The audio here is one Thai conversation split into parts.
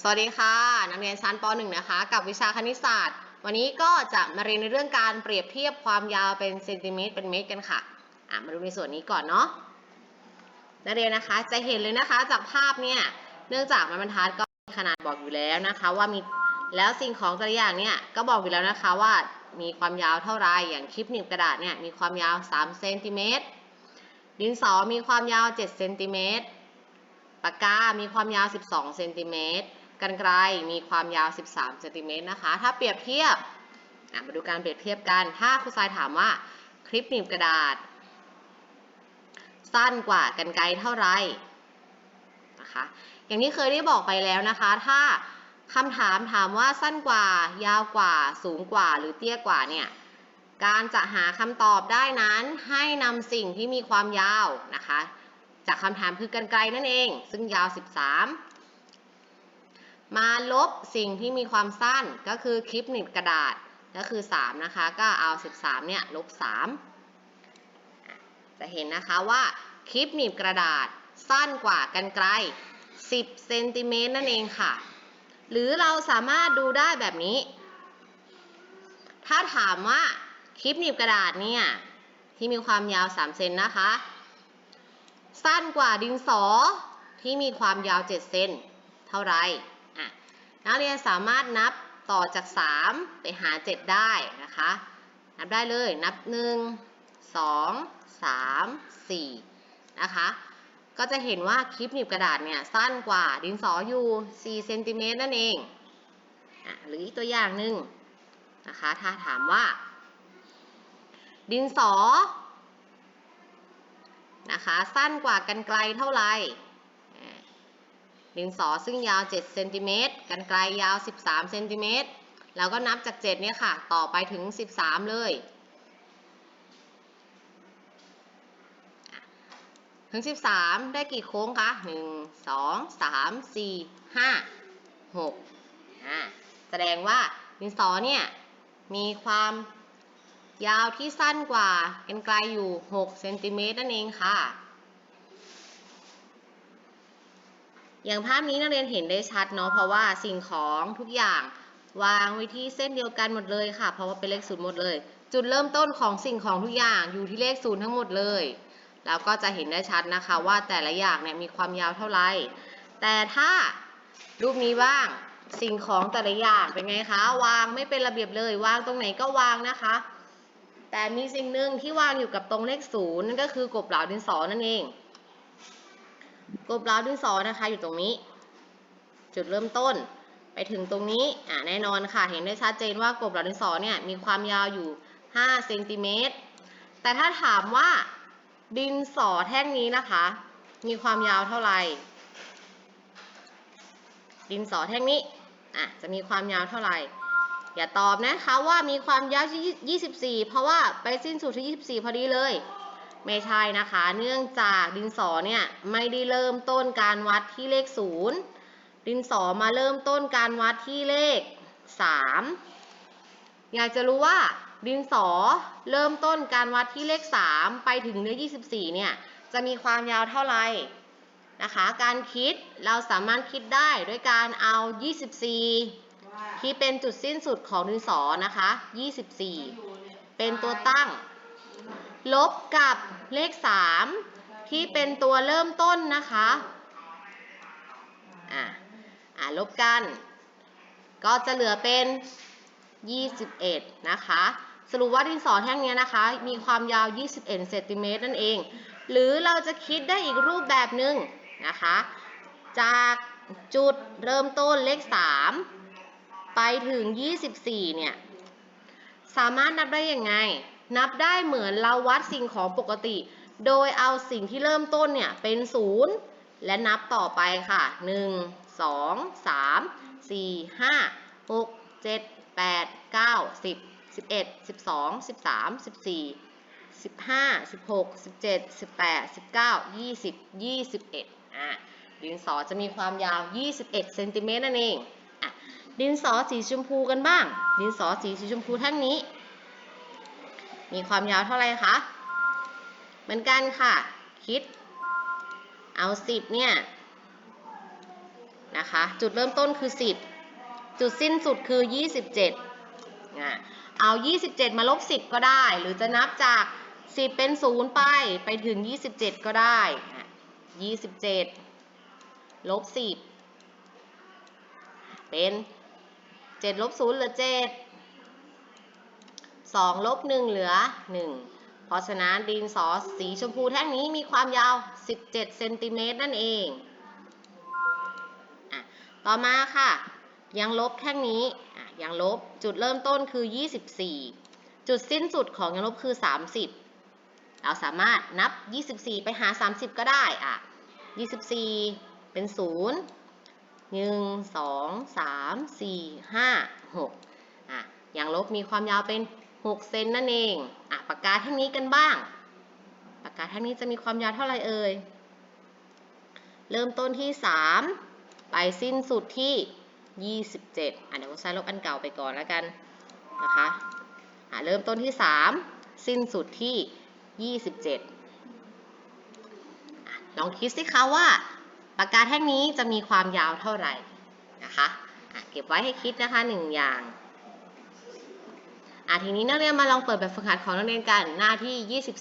สวัสดีค่ะ นักเรียนชั้นป .1 นะคะ กับวิชาคณิตศาสตร์ วันนี้ก็จะมาเรียนในเรื่องการเปรียบเทียบความยาวเป็นเซนติเมตรเป็นเมตรกันค่ะะมาดูในส่วนนี้ก่อนเนาะนักเรียนนะคะจะเห็นเลยนะคะจากภาพเนี่ยเนื่องจากมันบรรทัดก็มีขนาดบอกอยู่แล้วนะคะ ว่ามีแล้วสิ่งของแต่ละอย่างเนี่ยก็บอกอยู่แล้วนะคะว่ามีความยาวเท่าไรอย่างคลิปหนีบกระดาษเนี่ยมีความยาว3เซนติเมตรดินสอมีความยาว7เซนติเมตรปากกา มีความยาว 12เซนติเมตร กันไกรมีความยาว 13เซนติเมตรนะคะ ถ้าเปรียบเทียบมาดูการเปรียบเทียบกัน ถ้าครูทรายถามว่าคลิปหนีบกระดาษ สั้นกว่ากันไกรเท่าไหร่นะคะ อย่างที่เคยได้บอกไปแล้วนะคะ ถ้าคำถามถามว่าสั้นกว่า ยาวกว่า สูงกว่า หรือเตี้ยกว่าเนี่ย การจะหาคำตอบได้นั้นให้นำสิ่งที่มีความยาวนะคะ จากคำถามคือกันไกลนั่นเอง ซึ่งยาว 13 มาลบสิ่งที่มีความสั้นก็คือคลิปหนีบกระดาษก็คือ 3 นะคะ ก็เอา 13 เนี่ยลบ 3 จะเห็นนะคะว่าคลิปหนีบกระดาษสั้นกว่ากันไกล 10 เซนติเมตรนั่นเองค่ะ หรือเราสามารถดูได้แบบนี้ ถ้าถามว่าคลิปหนีบกระดาษเนี่ย ที่มีความยาว 3 เซนนะคะ สั้นกว่าดินสอที่มีความยาว 7 เซนเท่าไหร่ นักเรียนสามารถนับต่อจาก 3 ไปหา 7 ได้นะคะ นับได้เลยนับ 1 2 3 4 นะคะ ก็จะเห็นว่าคลิปหนีบกระดาษเนี่ยสั้นกว่าดินสออยู่4เซนติเมตรนั่นเองอะหรืออีกตัวอย่างหนึ่งนะคะ ถ้าถามว่า ดินสอนะคะสั้นกว่ากันไกลเท่าไหร่ ดินสอซึ่งยาว7เซนติเมตรกันไกลยาว 13เซนติเมตรแล้วก็นับจาก 7 เนี่ยค่ะ ต่อไปถึง 13 เลย ถึง 13 ได้กี่โค้งคะ 1 2 3 4 5 6อาแสดงว่าดินสอเนี่ย มีความยาวที่สั้นกว่ากันไกลอยู่ 6 เซนติเมตรนั่นเองค่ะ อย่างภาพนี้นักเรียนเห็นได้ชัดเนาะเพราะว่าสิ่งของทุกอย่างวางไว้ที่เส้นเดียวกันหมดเลยค่ะ เพราะว่าเป็นเลขศูนย์หมดเลย จุดเริ่มต้นของสิ่งของทุกอย่างอยู่ที่เลขศูนย์ทั้งหมดเลย แล้วก็จะเห็นได้ชัดนะคะว่าแต่ละอย่างเนี่ยมีความยาวเท่าไหร่ แต่ถ้ารูปนี้บ้างสิ่งของแต่ละอย่างเป็นไงคะ วางไม่เป็นระเบียบเลยวางตรงไหนก็วางนะคะ แต่มีสิ่งหนึ่งที่วางอยู่กับตรงเลขศูนย์นั่นก็คือกบเหลาดินสอนั่นเอง กบเหลาดินสอนะคะ อยู่ตรงนี้ จุดเริ่มต้น ไปถึงตรงนี้อ่าแน่นอนค่ะ เห็นได้ชัดเจนว่ากบเหลาดินสอเนี่ยมีความยาวอยู่5เซนติเมตรแต่ถ้าถามว่าดินสอแท่งนี้นะคะ มีความยาวเท่าไหร่ ดินสอแท่งนี้อะจะมีความยาวเท่าไหร่อย่าตอบนะคะว่ามีความยาวที่ 24 เพราะว่าไปสิ้นสุดที่ 24 พอดีเลย ไม่ใช่นะคะ เนื่องจากดินสอเนี่ยไม่ได้เริ่มต้นการวัดที่เลข 0 ดินสอมาเริ่มต้นการวัดที่เลข 3 อยากจะรู้ว่าดินสอเริ่มต้นการวัดที่เลข 3 ไปถึงเลข24 เนี่ยจะมีความยาวเท่าไหร่นะคะ การคิดเราสามารถคิดได้ด้วยการเอา 24 ที่เป็นจุดสิ้นสุดของดินสอนะคะ 24 เป็นตัวตั้ง ลบกับเลข 3 ที่เป็นตัวเริ่มต้นนะคะอ่าอ่าลบกัน ก็จะเหลือเป็น 21 นะคะ สรุปว่าดินสอแท่งนี้นะคะ มีความยาว 21เซนติเมตรนั่นเอง หรือเราจะคิดได้อีกรูปแบบหนึ่งนะคะ จากจุดเริ่มต้นเลข 3 ไปถึง 24 เนี่ย สามารถนับได้ยังไง นับได้เหมือนเราวัดสิ่งของปกติ โดยเอาสิ่งที่เริ่มต้นเนี่ยเป็น0และนับต่อไปค่ะ 1 2 3 4 5 6 7 8 9 10 11 12 13 14 15 16 17 18 19 20 21อะดินสอจะมีความยาว 21 เซนติเมตรนั่นเองอะดินสอสีชมพูกันบ้าง ดินสอสีสีชมพูแท่งนี้ มีความยาวเท่าไหร่คะ เหมือนกันค่ะ คิด เอา10เนี่ยนะคะ จุดเริ่มต้นคือ10จุดสิ้นสุดคือ27อะเอา27มาลบ10ก็ได้ หรือจะนับจาก10เป็น0ไปไปถึง27ก็ได้อะ27ลบ10เป็น7ลบ0เหลือ7 2ลบ1เหลือ 1 เพราะฉะนั้นดินสอสีชมพูแท่งนี้มีความยาว 17เซนติเมตรนั่นเองอต่อมาค่ะ ยังลบแท่งนี้ยังลบจุดเริ่มต้นคือ 24 จุดสิ้นสุดของยังลบคือ 30 เราสามารถนับ 24 ไปหา 30 ก็ได้อะ24 เป็น 0 1 2 3 4 5 6อะยังลบมีความยาวเป็น 6 เซนนั่นเองอะปากกาแท่งนี้กันบ้าง ปากกาแท่งนี้จะมีความยาวเท่าไหร่เอ่ย เริ่มต้นที่ 3 ไปสิ้นสุดที่ 27อะเดี๋ยวเราใช้ลบอันเก่าไปก่อนแล้วกันนะคะอะเริ่มต้นที่ 3 สิ้นสุดที่ 27 ลองคิดสิคะว่าปากกาแท่งนี้จะมีความยาวเท่าไหร่นะคะะเก็บไว้ให้คิดนะคะหนึ่งอย่าง อะทีนี้นักเรียนมาลองเปิดแบบฝึกหัดของนักเรียนกันหน้าที่ 22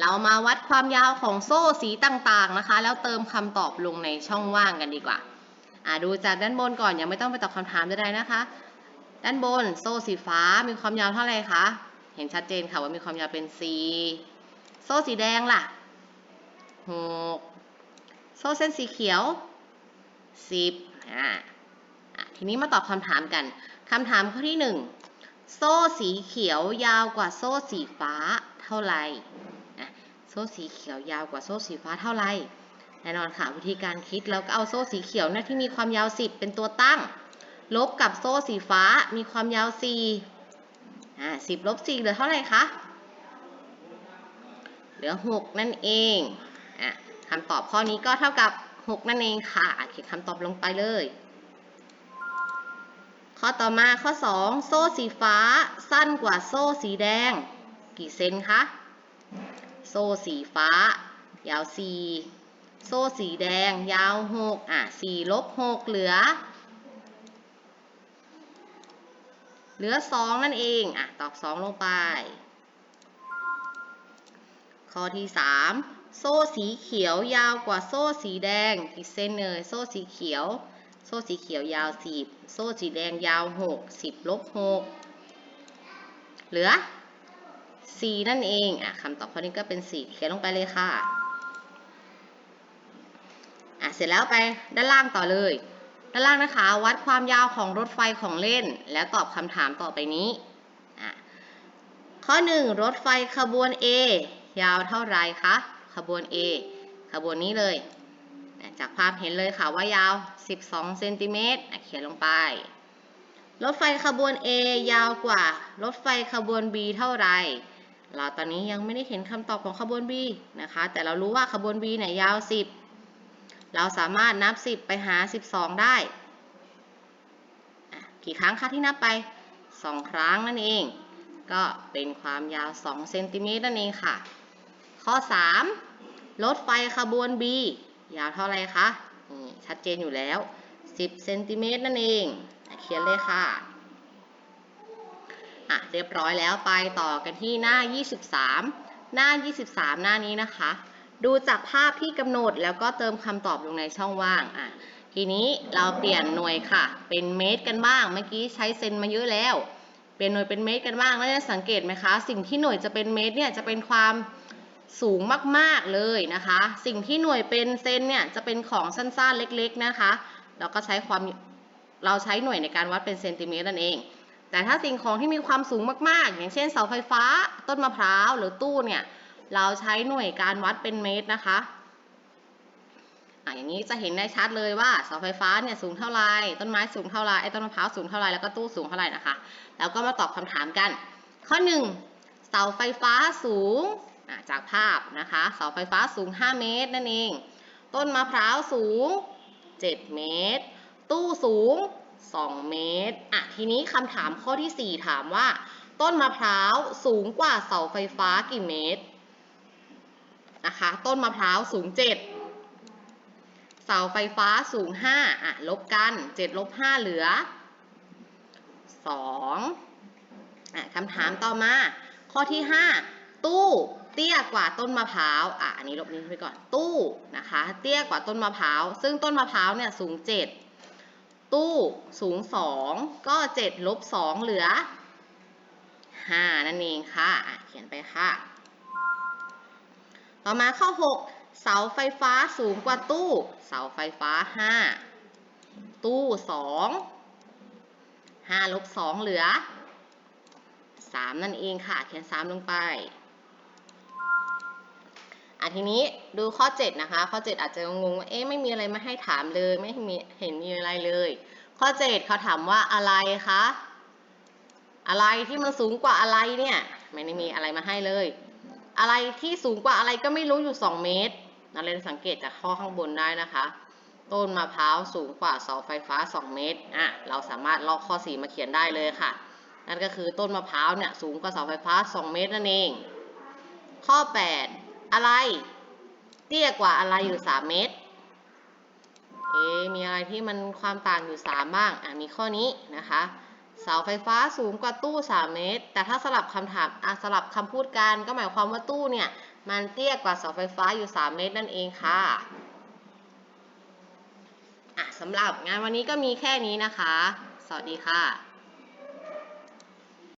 เรามาวัดความยาวของโซ่สีต่างๆนะคะ แล้วเติมคำตอบลงในช่องว่างกันดีกว่าอ่า ดูจากด้านบนก่อนยังไม่ต้องไปตอบคำถามใดๆนะคะ ด้านบนโซ่สีฟ้ามีความยาวเท่าไหร่คะเห็นชัดเจนค่ะว่ามีความยาวเป็น 4 โซ่สีแดงล่ะ 6 โซ่เส้นสีเขียว 10อ่าทีนี้มาตอบคำถามกันคำถามข้อที่ 1 โซ่สีเขียวยาวกว่าโซ่สีฟ้าเท่าไหร่โซ่สีเขียวยาวกว่าโซ่สีฟ้าเท่าไหร่แน่นอนค่ะวิธีการคิดเราก็เอาโซ่สีเขียวนะที่มีความยาว 10 เป็นตัวตั้ง ลบกับโซ่สีฟ้ามีความยาว4อ่า10ลบ4เหลือเท่าไหร่คะเหลือ 6 นั่นเองอะคำตอบข้อนี้ก็เท่ากับ 6 นั่นเองค่ะเขียนคำตอบลงไปเลย ข้อต่อมาข้อ 2 โซ่สีฟ้าสั้นกว่าโซ่สีแดง กี่เซนคะ โซ่สีฟ้า ยาว 4 โซ่สีแดง ยาว 6 อะ 4 ลบ 6 เหลือ เหลือ 2 นั่นเอง อะ ตอบ 2 ลงไป ข้อที่ 3 โซ่สีเขียวยาวกว่าโซ่สีแดงกี่เส้นเอ่ยโซ่สีเขียว โซ่สีเขียวยาว10โซ่สีแดงยาว6 10ลบ6เหลือ4นั่นเองอะคำตอบข้อนี้ก็เป็น4เขียนลงไปเลยค่ะอะ เสร็จแล้วไปด้านล่างต่อเลย ด้านล่างนะคะ วัดความยาวของรถไฟของเล่น แล้วตอบคำถามต่อไปนี้อะข้อ 1 รถไฟขบวน A ยาวเท่าไรคะ ขบวน A ขบวนนี้เลย จากภาพเห็นเลยค่ะว่ายาว 12 เซนติเมตรเขียนลงไป รถไฟขบวน A ยาวกว่า รถไฟขบวน B เท่าไรเราตอนนี้ยังไม่ได้เห็นคำตอบของขบวน B นะคะ แต่เรารู้ว่าขบวน B เนี่ยยาว 10 เราสามารถนับ 10 ไปหา 12 ได้ กี่ครั้งคะที่นับไป 2 ครั้งนั่นเอง ก็เป็นความยาว 2 เซนติเมตรนั่นเองค่ะ ข้อ 3 รถไฟขบวน B ยาวเท่าไรคะนี่ชัดเจนอยู่แล้ว 10 เซนติเมตรนั่นเองเขียนเลยค่ะอะ เรียบร้อยแล้วไปต่อกันที่หน้า 23 หน้า 23 หน้านี้นะคะ ดูจากภาพที่กำหนดแล้วก็เติมคำตอบลงในช่องว่างอะทีนี้เราเปลี่ยนหน่วยค่ะ เป็นเมตรกันบ้าง เมื่อกี้ใช้เซนมาเยอะแล้ว เปลี่ยนหน่วยเป็นเมตรกันบ้างแล้วจะสังเกตไหมคะ สิ่งที่หน่วยจะเป็นเมตรเนี่ยจะเป็นความ สูงมากๆเลยนะคะ สิ่งที่หน่วยเป็นเซนเนี่ยจะเป็นของสั้นๆเล็กๆนะคะเราก็ใช้ความเราใช้หน่วยในการวัดเป็นเซนติเมตรนั่นเอง แต่ถ้าสิ่งของที่มีความสูงมากๆ อย่างเช่นเสาไฟฟ้า ต้นมะพร้าวหรือตู้เนี่ยเราใช้หน่วยการวัดเป็นเมตรนะคะอย่างนี้จะเห็นได้ชัดเลยว่าเสาไฟฟ้าเนี่ยสูงเท่าไรต้นไม้สูงเท่าไรไอ้ต้นมะพร้าวสูงเท่าไรแล้วก็ตู้สูงเท่าไรนะคะ แล้วก็มาตอบคำถามกัน ข้อ 1 เสาไฟฟ้าสูง จากภาพนะคะเสาไฟฟ้าสูง 5 เมตรนั่นเอง ต้นมะพร้าวสูง 7 เมตร ตู้สูง 2 เมตรอะทีนี้คำถามข้อที่ 4 ถามว่า ต้นมะพร้าวสูงกว่าเสาไฟฟ้ากี่เมตรนะคะ ต้นมะพร้าวสูง 7 เสาไฟฟ้าสูง 5อะลบกัน 7 ลบ 5 เหลือ 2อะคำถามต่อมา ข้อที่ 5 ตู้ เตี้ยกว่าต้นมะพร้าว อะ อันนี้ลบนี้ไปก่อน ตู้นะคะ เตี้ยกว่าต้นมะพร้าว ซึ่งต้นมะพร้าวเนี่ยสูง 7 ตู้สูง 2 ก็ 7 ลบ 2 เหลือ 5 นั่นเองค่ะะเขียนไปค่ะ ต่อมาข้อ 6 เสาไฟฟ้าสูงกว่าตู้ เสาไฟฟ้า 5 ตู้ 2 5 ลบ 2 เหลือ 3 นั่นเองค่ะ เขียน 3 ลงไป อะทีนี้ดูข้อ 7 นะคะ ข้อ 7 อาจจะงงว่าเอ๊ะไม่มีอะไรมาให้ถามเลย ไม่มีเห็นมีอะไรเลย ข้อ 7 เขาถามว่าอะไรคะอะไรที่มันสูงกว่าอะไรเนี่ยไม่ได้มีอะไรมาให้เลย อะไรที่สูงกว่าอะไรก็ไม่รู้อยู่ 2 เมตรนักเรียนสังเกตจากข้อข้างบนได้นะคะ ต้นมะพร้าวสูงกว่าเสาไฟฟ้า 2 เมตรอะเราสามารถลอกข้อ 4 มาเขียนได้เลยค่ะ นั่นก็คือต้นมะพร้าวเนี่ยสูงกว่าเสาไฟฟ้า 2 เมตรนั่นเอง ข้อ 8 อะไรเตี้ยกว่าอะไรอยู่ 3 เมตร เอ๊มีอะไรที่มันความต่างอยู่ 3 บ้าง อะ มีข้อนี้นะคะ เสาไฟฟ้าสูงกว่าตู้ 3 เมตร แต่ถ้าสลับคำถาม อะ สลับคำพูดกัน ก็หมายความว่าตู้เนี่ย มันเตี้ยกว่าเสาไฟฟ้าอยู่ 3 เมตรนั่นเองค่ะ อะสำหรับงานวันนี้ก็มีแค่นี้นะคะ สวัสดีค่ะ